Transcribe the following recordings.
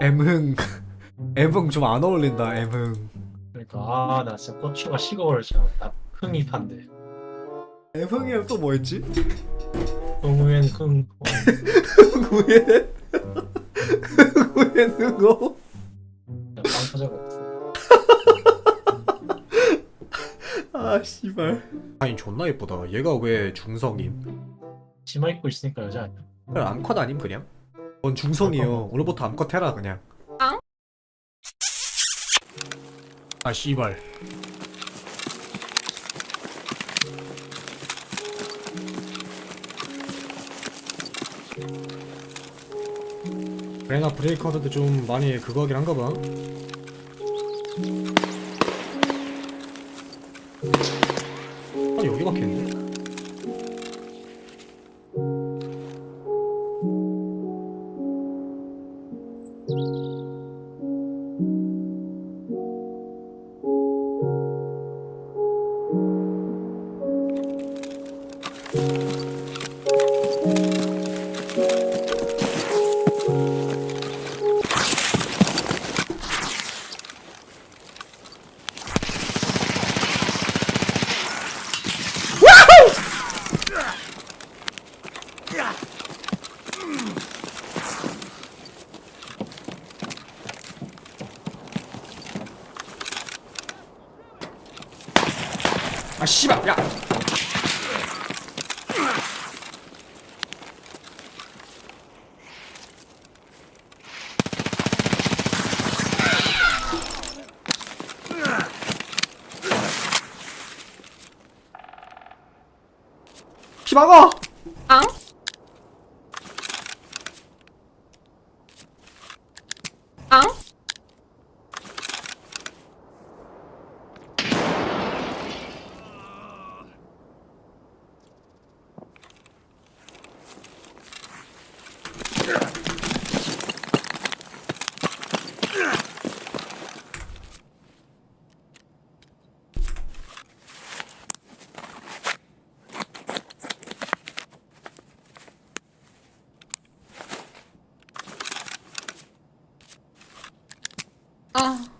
M흥. M흥 좀 안 어울린다 M흥. 그러니까 아 나 진짜 고추가 식어버려 진짜 나 흥이 판데 M흥이랑 또 뭐였지? 흥우엔 흥. 어, 흥우엔? 흥우엔 흥어 그냥 빵 터져버렸어. 아 씨발. 아니 존나 예쁘다. 얘가 왜 중성임? 치마 입고 있으니까 여자 아니야? 그냥 암컷 아님 그냥? 넌 중성이요. 오늘부터 암컷 해라 그냥. 아 씨발. 레나 브레이크 하는데 좀 많이 그거 하긴 한가 봐. 아니 여기 막혔네 피 막아! 하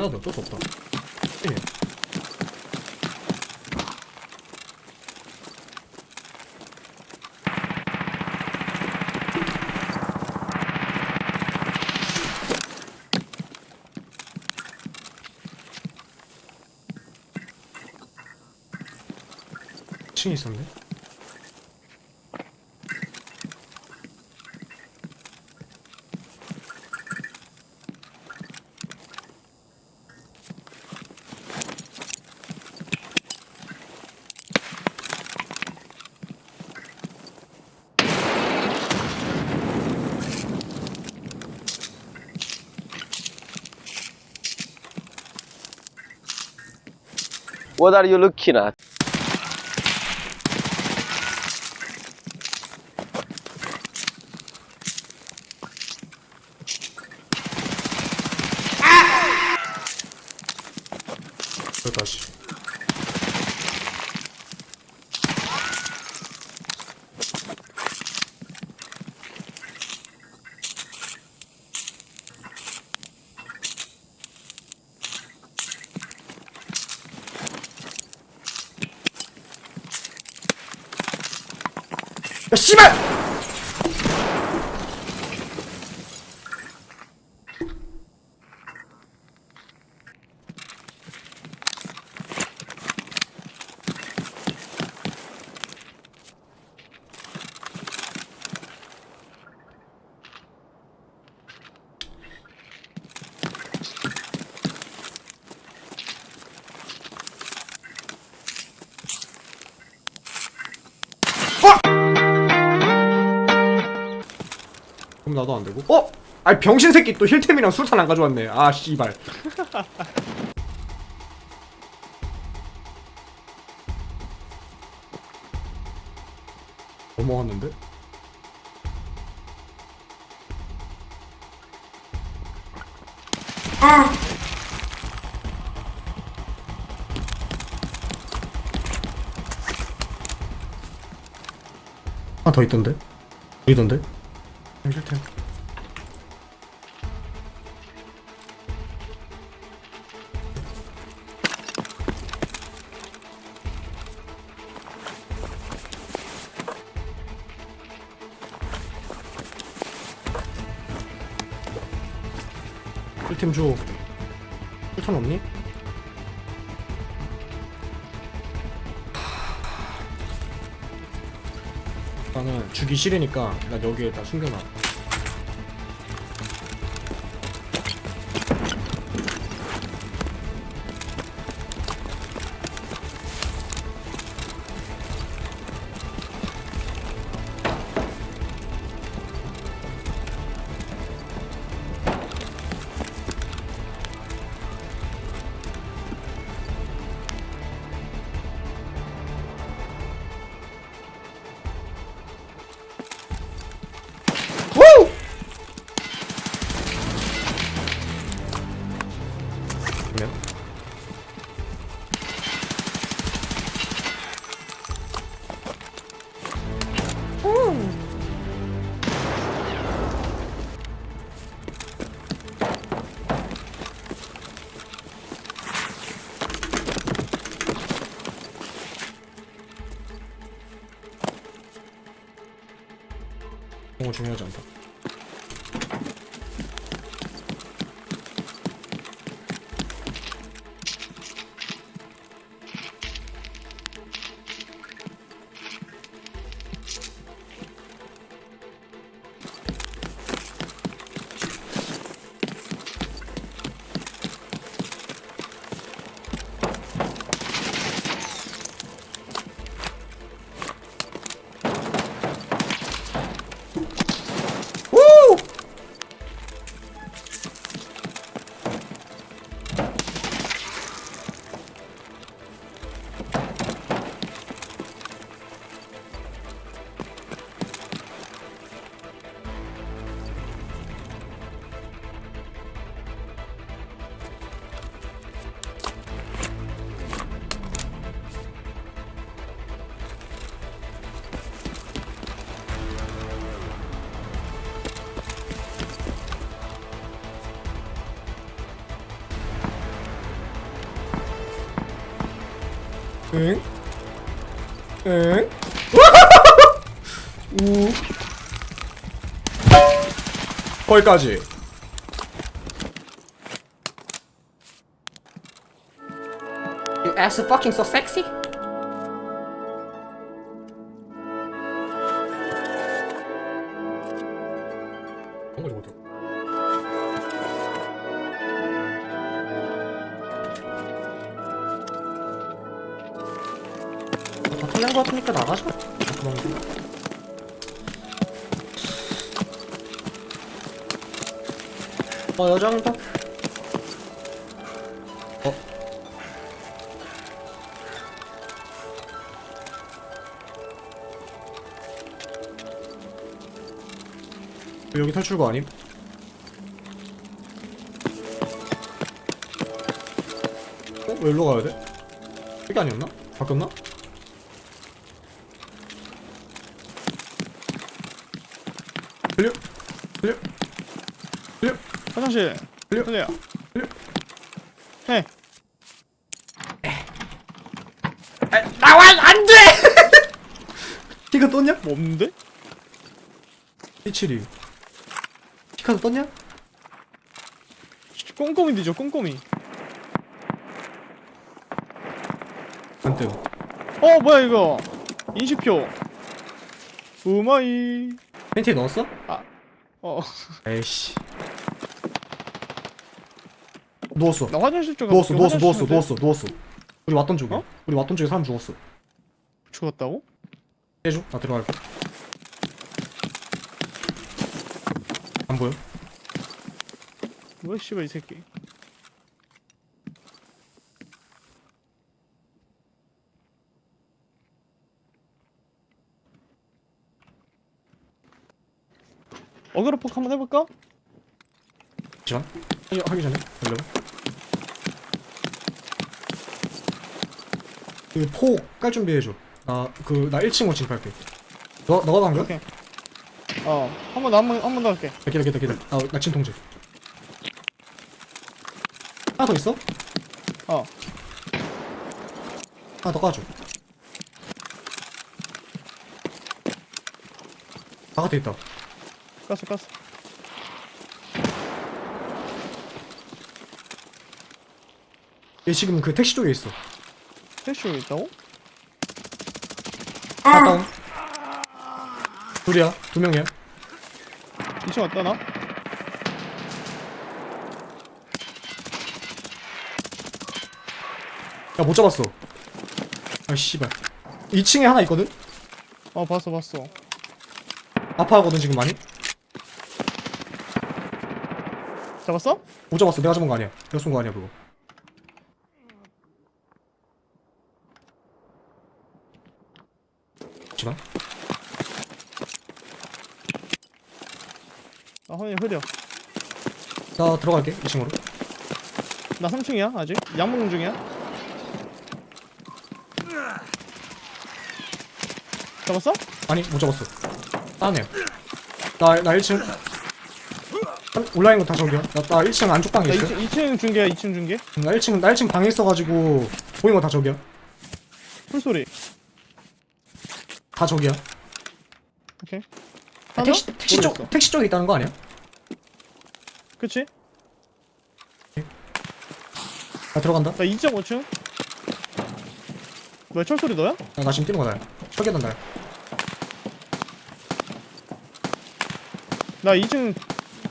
나도 어쩔 수 없다 예. 층이 있었네 What are you looking at? 그다 씨발! 그럼 나도 안 되고. 어? 아니 병신 새끼 또 힐템이랑 술탄 안 가져왔네. 아 씨발. 넘어갔는데? 하나 더 있던데? 보이던데? 힐템 힐템 줘 힐탄 없니? 나는 주기 싫으니까 난 여기에다 숨겨놔 응? 응? 우 거기까지 You ass is fucking so sexy? 나가자. 도망가. 어, 여장다. 어. 여기 탈출구 아님? 어? 왜 일로 가야 돼? 여기 아니었나? 바뀌었나? 들려? 들려? 들려? 화장실 들려? 들려 들려? 해 나와 안 돼! 키가 떴냐? 뭐 없는데? 피칠이 키카도 떴냐? 꼼꼼히 뒤져 꼼꼼히 안 뜸. 어 뭐야 이거 인식표 우마이 팬티에 넣었어? 어나 에이씨. 누웠어. 화장실 쪽에 누웠어. 누웠어. 누웠어. 누웠어. 누웠어. 우리 왔던 쪽에. 어? 우리 왔던 쪽에 사람 죽었어. 죽었다고? 해줘. 나 들어갈게. 안 보여? 뭐야 씨발 이 새끼 어그로 폭 한번 해볼까? 잠시만 하기, 하기 전에. 열려 그포깔 준비해줘. 나그나 1층으로 진입할게. 너, 너가 간 거야? 오케이. 어 한 번더한번한번 더 할게. 기다 기다 기다 나, 나 진통제 하나 더 있어? 어. 하나 더 까줘. 바깥에 있다 깠어 깠어. 얘 지금 그 택시 쪽에 있어. 패쇼 있다고? 하나 다운 둘이야. 두 명이야. 2층 왔다 나? 야 못 잡았어. 아 씨발. 2층에 하나 있거든? 어 봤어 봤어. 아파하거든 지금 많이 잡았어? 못 잡았어. 내가 잡은 거 아니야. 내가 쏜 거 아니야 그거. 잠시만 아 허니 흐려 나 들어갈게 2층으로. 나 3층이야 아직. 양봉 중이야. 잡았어? 아니 못 잡았어. 따네요 나, 나 1층 온라인 거 다 저기야 나, 나 1층 안쪽 방에 나 있어 2층, 2층 중계야 2층 중계? 나 1층 나 1층 방에 있어가지고 보이는 거다 저기야 풀소리. 다 저기야 오케이. 아, 하나? 택시, 택시 쪽 모르겠어. 택시 쪽에 있다는 거 아니야? 그치? 나 들어간다. 나 2.5층? 뭐야 철소리 너야? 나, 나 지금 뛰는 거 나야. 철계단 나야. 나 2층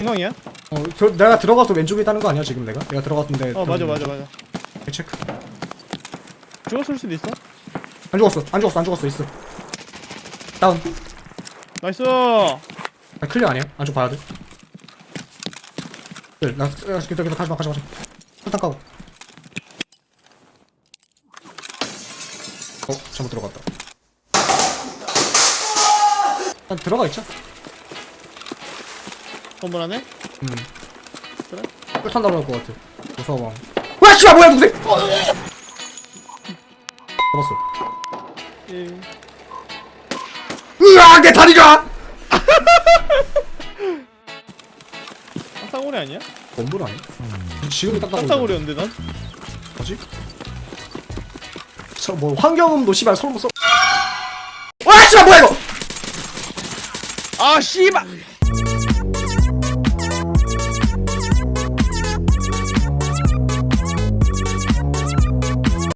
중앙이야? 어 저, 내가 들어가서 왼쪽에 있다는 거 아니야 지금 내가? 내가 들어갔는데 어 맞아 맞아 맞아 체크 죽었을 수도 있어 안 죽었어 안 죽었어 안 죽었어 있어 다운 나이스 나 클리어 아니야? 안쪽 봐야 돼. 네, 나, 야, 기다, 기다, 가지마, 가지마, 가지마. 일단 까고. 어, 잘못 들어갔다. 일단 들어가 있자. 건물 안에? 음. 그래? 끝 한다고 할것 같아. 무서워. 와, 씨발, 뭐야, 누구세? 어! 잡았어. 예. 으아, 내 다리가! 쌍쌍오리 아니야? 건물 아니야? 지금이 딱딱 쌍쌍오리였는데 난? 뭐지? 저 뭐 환경음도 씨발 서로 써. 와 씨발 뭐야 이거? 아 씨발